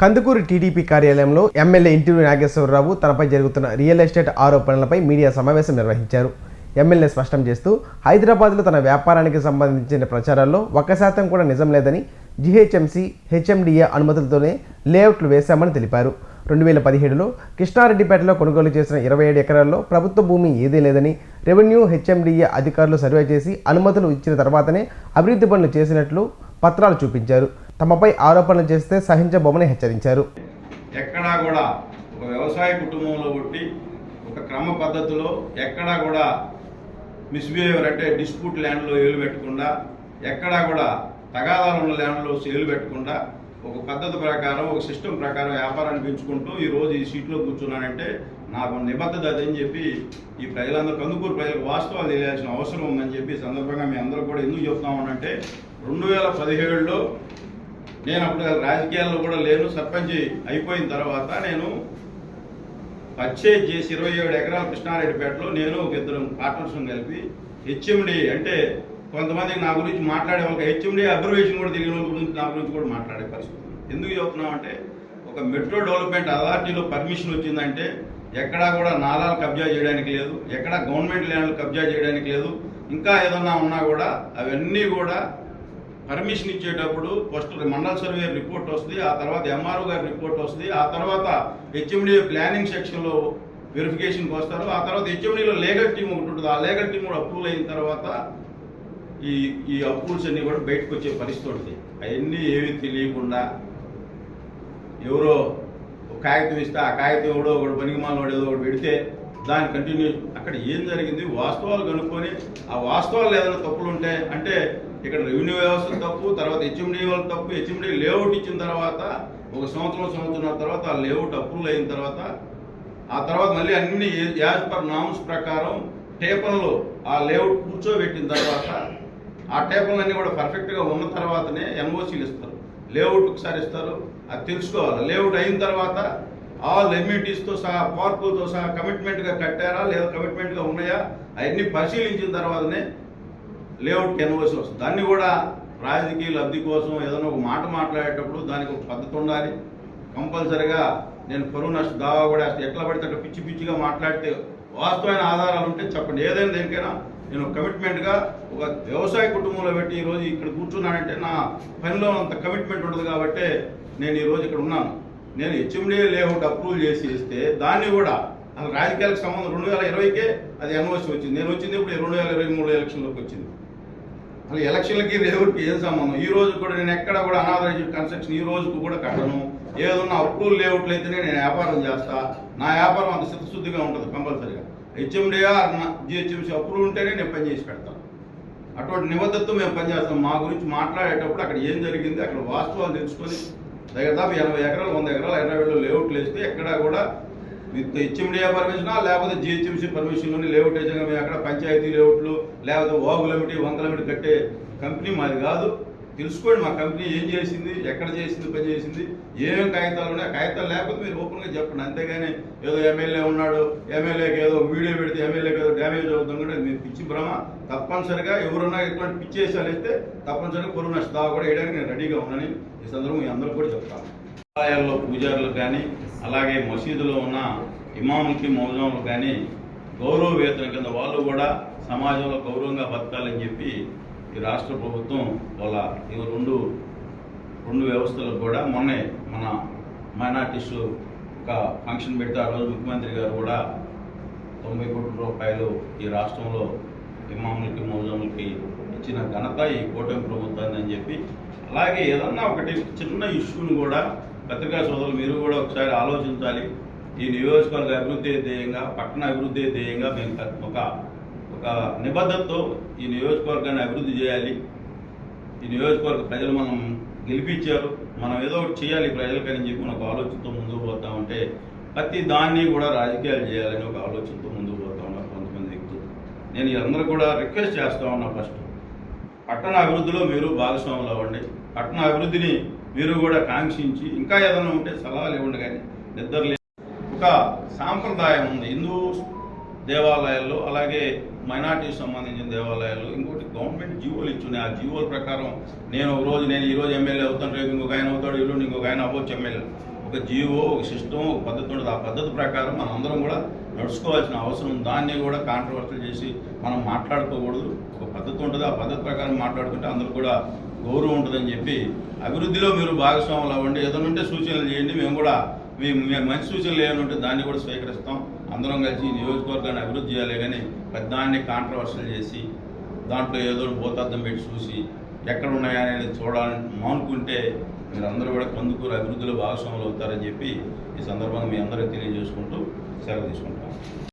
Kandukur TDP కార్యాలయంలో MLA ఇంటివి నాగేశ్వరరావు తనపై జరుగుతున్న రియల్ ఎస్టేట్ ఆరోపణలపై మీడియా సమావేశం నిర్వహించారు. ఎమ్మెల్యే స్పష్టం చేస్తూ హైదరాబాద్లో తన వ్యాపారానికి సంబంధించిన ప్రచారాల్లో ఒక్క శాతం కూడా నిజం లేదని జిహెచ్ఎంసీ హెచ్ఎండిఏ అనుమతులతోనే లేఅవుట్లు వేశామని తెలిపారు. రెండు వేల పదిహేడులో కృష్ణారెడ్డిపేటలో కొనుగోలు చేసిన ఇరవై ఏడు ఎకరాల్లో ప్రభుత్వ భూమి ఏదీ లేదని రెవెన్యూ హెచ్ఎండిఏ అధికారులు సర్వే చేసి అనుమతులు ఇచ్చిన తర్వాతనే అభివృద్ధి పనులు చేసినట్లు పత్రాలు చూపించారు. తమపై ఆరోపణలు చేస్తే సహించబోమని హెచ్చరించారు. ఎక్కడా కూడా ఒక వ్యవసాయ కుటుంబంలో పుట్టి ఒక క్రమ పద్ధతిలో ఎక్కడా కూడా మిస్బిహేవియర్ అంటే డిస్ప్యూట్ ల్యాండ్లో ఏలు పెట్టకుండా ఎక్కడా కూడా తగాదాలు ఉన్న ల్యాండ్లో సేలు పెట్టకుండా ఒక పద్ధతి ప్రకారం ఒక సిస్టమ్ ప్రకారం వ్యాపారాన్ని పెంచుకుంటూ ఈ రోజు ఈ సీట్లో కూర్చున్నానంటే నాకు నిబద్ధత అదని చెప్పి ఈ ప్రజలందరూ కందుకూరు ప్రజలకు వాస్తవాలు తెలియాల్సిన అవసరం ఉందని చెప్పి సందర్భంగా మీ అందరూ కూడా ఎందుకు చెప్తామనంటే రెండు వేల పదిహేడులో నేను అప్పుడు రాజకీయాల్లో కూడా లేను సర్పంచ్ అయిపోయిన తర్వాత నేను పర్చేజ్ చేసి ఇరవై ఏడు ఎకరాల కృష్ణారెడ్డిపేటలో నేను ఒక ఇద్దరు పార్ట్నర్స్ని కలిపి హెచ్ఎండి అంటే కొంతమందికి నా గురించి మాట్లాడే వాళ్ళకి హెచ్ఎండి అబ్జర్వేషన్ కూడా తెలియని వాళ్ళ గురించి నా గురించి కూడా మాట్లాడే పరిస్థితి ఎందుకు చెప్తున్నామంటే ఒక మెట్రో డెవలప్మెంట్ అథారిటీలో పర్మిషన్ వచ్చిందంటే ఎక్కడా కూడా నాలాలు కబ్జా చేయడానికి లేదు ఎక్కడా గవర్నమెంట్ ల్యాండ్లు కబ్జా చేయడానికి లేదు ఇంకా ఏదన్నా ఉన్నా కూడా అవన్నీ కూడా పర్మిషన్ ఇచ్చేటప్పుడు ఫస్ట్ మండల సర్వే రిపోర్ట్ వస్తుంది ఆ తర్వాత ఎంఆర్ఓ గారి రిపోర్ట్ వస్తుంది ఆ తర్వాత హెచ్ఎండి ప్లానింగ్ సెక్షన్లో వెరిఫికేషన్కి వస్తారు ఆ తర్వాత హెచ్ఎండిలో లీగల్ టీం ఒకటి ఉంటుంది ఆ లీగల్ టీం కూడా అప్రూవల్ అయిన తర్వాత ఈ ఈ అప్రూవల్స్ అన్నీ కూడా బయటకు వచ్చే పరిస్థితి ఉంటుంది. అవన్నీ ఏవి తెలియకుండా ఎవరో ఒక కాగితం ఇస్తే ఆ కాగితం ఎవడో ఒకడు పనికిమాల ఏదో ఒకటి పెడితే దాని కంటిన్యూ అక్కడ ఏం జరిగింది? వాస్తవాలు కనుక్కొని ఆ వాస్తవాలు ఏదైనా తప్పులు ఉంటే అంటే ఇక్కడ రెవెన్యూ వ్యవస్థ తప్పు తర్వాత హెచ్ఎండి వాళ్ళ తప్పు హెచ్ఎండి లేఅవుట్ ఇచ్చిన తర్వాత ఒక సంవత్సరం సంవత్సరం తర్వాత ఆ లేఅవుట్ అప్రూవల్ అయిన తర్వాత ఆ తర్వాత మళ్ళీ అన్ని యాజ్ పర్ నామ్స్ ప్రకారం టేపన్లో ఆ లేఅవుట్ కూర్చోబెట్టిన తర్వాత ఆ టేపన్లన్నీ కూడా పర్ఫెక్ట్గా ఉన్న తర్వాతనే ఎన్ఓసీలు ఇస్తారు. లేఅవుట్ ఒకసారి ఇస్తారు. అది తెలుసుకోవాలి. లేఅవుట్ అయిన తర్వాత ఆల్ ఎమ్యూటీస్తో సహా పార్కులతో సహా కమిట్మెంట్గా కట్టారా? లేదా కమిట్మెంట్గా ఉన్నాయా? అవన్నీ పరిశీలించిన తర్వాతనే లేఅవుట్ ఎన్ఓసి వస్తుంది దాన్ని కూడా రాజకీయ లబ్ధి కోసం ఏదైనా ఒక మాట మాట్లాడేటప్పుడు దానికి ఒక పద్ధతి ఉండాలి. కంపల్సరిగా నేను కరువు నష్ట దావా కూడా ఎట్లా పడితే అట్లా పిచ్చి పిచ్చిగా మాట్లాడితే వాస్తవమైన ఆధారాలు ఉంటే చెప్పండి. ఏదైనా దేనికైనా నేను కమిట్మెంట్గా ఒక వ్యవసాయ కుటుంబంలో పెట్టి ఈరోజు ఇక్కడ కూర్చున్నానంటే నా పనిలో అంత కమిట్మెంట్ ఉండదు కాబట్టి నేను ఈరోజు ఇక్కడ ఉన్నాను. నేను హెచ్ఎండి లేఅవుట్ అప్రూవల్ చేసి ఇస్తే దాన్ని కూడా అసలు రాజకీయాలకు సంబంధం రెండు వేల ఇరవైకే అది ఎన్ఓసి వచ్చింది. నేను వచ్చింది ఇప్పుడు రెండు వేల ఇరవై మూడు ఎలక్షన్లోకి వచ్చింది. అసలు ఎలక్షన్లకి రేవుడికి ఏం సంబంధం? ఈ రోజు కూడా నేను ఎక్కడ కూడా అనాథరైజ్డ్ కన్స్ట్రక్షన్ ఈ రోజుకు కూడా కట్టను. ఏదన్నా అప్రూవల్ లేఅవుట్లు అయితేనే నేను వ్యాపారం చేస్తా. నా వ్యాపారం అంత శుద్ధిగా ఉంటుంది కంపల్సరీగా. హెచ్ఎండిఆ జిహెచ్ఎంసీ అప్రూవల్ ఉంటేనే నేను పని చేసి పెడతాను అటువంటి నిబద్ధతతో మేము పనిచేస్తాం మా గురించి మాట్లాడేటప్పుడు అక్కడ ఏం జరిగింది? అక్కడ వాస్తవాలు తెలుసుకొని దగ్గర దాపు ఎనభై ఎకరాలు వంద ఎకరాలు ఎనభై లేఅవుట్లు వేస్తే ఎక్కడా కూడా విత్ హెచ్ఎండిఏ పర్మిషనా లేకపోతే జిహెచ్ఎంసీ పర్మిషన్లోని లేఅవుట్ వేసాక మేము అక్కడ పంచాయతీ లేఅవుట్లు లేకపోతే ఓగులమిటి వంకలమిటి కట్టే కంపెనీ మాది కాదు. తెలుసుకోండి మా కంపెనీ ఏం చేసింది ఎక్కడ చేసింది పని చేసింది ఏమేమి కాగితాలు ఉన్నాయి కాగితాలు లేకపోతే మీరు ఓపెన్గా చెప్పండి. అంతేగాని ఏదో ఎమ్మెల్యే ఉన్నాడు ఎమ్మెల్యేకి ఏదో వీడియో పెడితే ఎమ్మెల్యేకి ఏదో డ్యామేజ్ అవుతుంది కూడా మీరు పిచ్చి భ్రమ. తప్పనిసరిగా ఎవరున్నా ఇటువంటి పిచ్చి వేసాలు వేస్తే తప్పనిసరిగా పొరుగు నష్ట. దావా కూడా వేయడానికి నేను రెడీగా ఉన్నాను ఈ సందర్భం మీ అందరూ కూడా చెప్తాను. ఆలయాల్లో పూజారులు కానీ అలాగే మసీదులో ఉన్న ఇమాములకి మౌజాములు కానీ గౌరవ వేతన కింద వాళ్ళు కూడా సమాజంలో గౌరవంగా బతకాలని చెప్పి ఈ రాష్ట్ర ప్రభుత్వం వాళ్ళ ఈ రెండు రెండు వ్యవస్థలకు కూడా మొన్నే మన మైనార్టీస్ ఒక ఫంక్షన్ పెడితే ఆ రోజు ముఖ్యమంత్రి గారు కూడా తొంభై కోట్ల రూపాయలు ఈ రాష్ట్రంలో ఇమాములకి మౌజములకి ఇచ్చిన ఘనత ఈ కూటమి ప్రభుత్వాన్ని అని చెప్పి అలాగే ఏదన్నా ఒకటి చిన్న ఇష్యూని కూడా పత్రికా సోదరులు మీరు కూడా ఒకసారి ఆలోచించాలి. ఈ నియోజకవర్గ అభివృద్ధి ధ్యేయంగా పట్టణ అభివృద్ధి ధ్యేయంగా మేము ఒక ఒక నిబద్ధతతో ఈ నియోజకవర్గాన్ని అభివృద్ధి చేయాలి. ఈ నియోజకవర్గ ప్రజలు మనం గెలిపించారు. మనం ఏదో ఒకటి చేయాలి ప్రజలకని చెప్పి మనకు ఆలోచనతో ముందుకు పోతా ఉంటే ప్రతి దాన్ని కూడా రాజకీయాలు చేయాలని ఒక ఆలోచనతో ముందుకు పోతా ఉన్నారు కొంతమంది వ్యక్తులు. నేను అందరూ కూడా రిక్వెస్ట్ చేస్తా ఉన్నా ఫస్ట్ పట్టణ అభివృద్ధిలో మీరు భాగస్వాములు అవ్వండి. పట్టణ అభివృద్ధిని మీరు కూడా కాంక్షించి ఇంకా ఏదైనా ఉంటే సలహాలు ఇవ్వండి కానీ నిద్ర ఒక సాంప్రదాయం ఉంది. హిందూ దేవాలయాల్లో అలాగే మైనార్టీకి సంబంధించిన దేవాలయాలు ఇంకోటి గవర్నమెంట్ జీవోలు ఇచ్చున్నాయి. ఆ జీవోల ప్రకారం నేను ఒక రోజు నేను ఈ రోజు ఎమ్మెల్యే అవుతాను రేపు ఇంకొక ఆయన అవుతాడు ఈరోజు ఇంకొక ఆయన అవ్వచ్చు ఎమ్మెల్యే ఒక జీవో ఒక సిస్టమ్ ఒక పద్ధతి ఉంటుంది ఆ పద్ధతి ప్రకారం మనం అందరం కూడా నడుచుకోవాల్సిన అవసరం దాన్ని కూడా కాంట్రవర్సల్ చేసి మనం మాట్లాడుకోకూడదు. ఒక పద్ధతి ఉంటుంది. ఆ పద్ధతి ప్రకారం మాట్లాడుకుంటే అందరూ కూడా గౌరవం ఉంటుందని చెప్పి అభివృద్ధిలో మీరు భాగస్వాములు అవ్వండి. ఏదైనా ఉంటే సూచనలు చేయండి. మేము కూడా మేము మంచి సూచనలు ఏమైనా దాన్ని కూడా స్వీకరిస్తాం. అందరం కలిసి నియోజకవర్గాన్ని అభివృద్ధి చేయాలి కానీ పెద్దాన్ని కాంట్రవర్షియల్ చేసి దాంట్లో ఏదో భూతార్థం పెట్టి చూసి ఎక్కడ ఉన్నాయా అనేది చూడాలని మానుకుంటే మీరు అందరూ కూడా కందుకూరు అభివృద్ధిలో భాగస్వాములు అవుతారని చెప్పి ఈ సందర్భంగా మీ అందరికీ తెలియజేసుకుంటూ సెలవు తీసుకుంటాం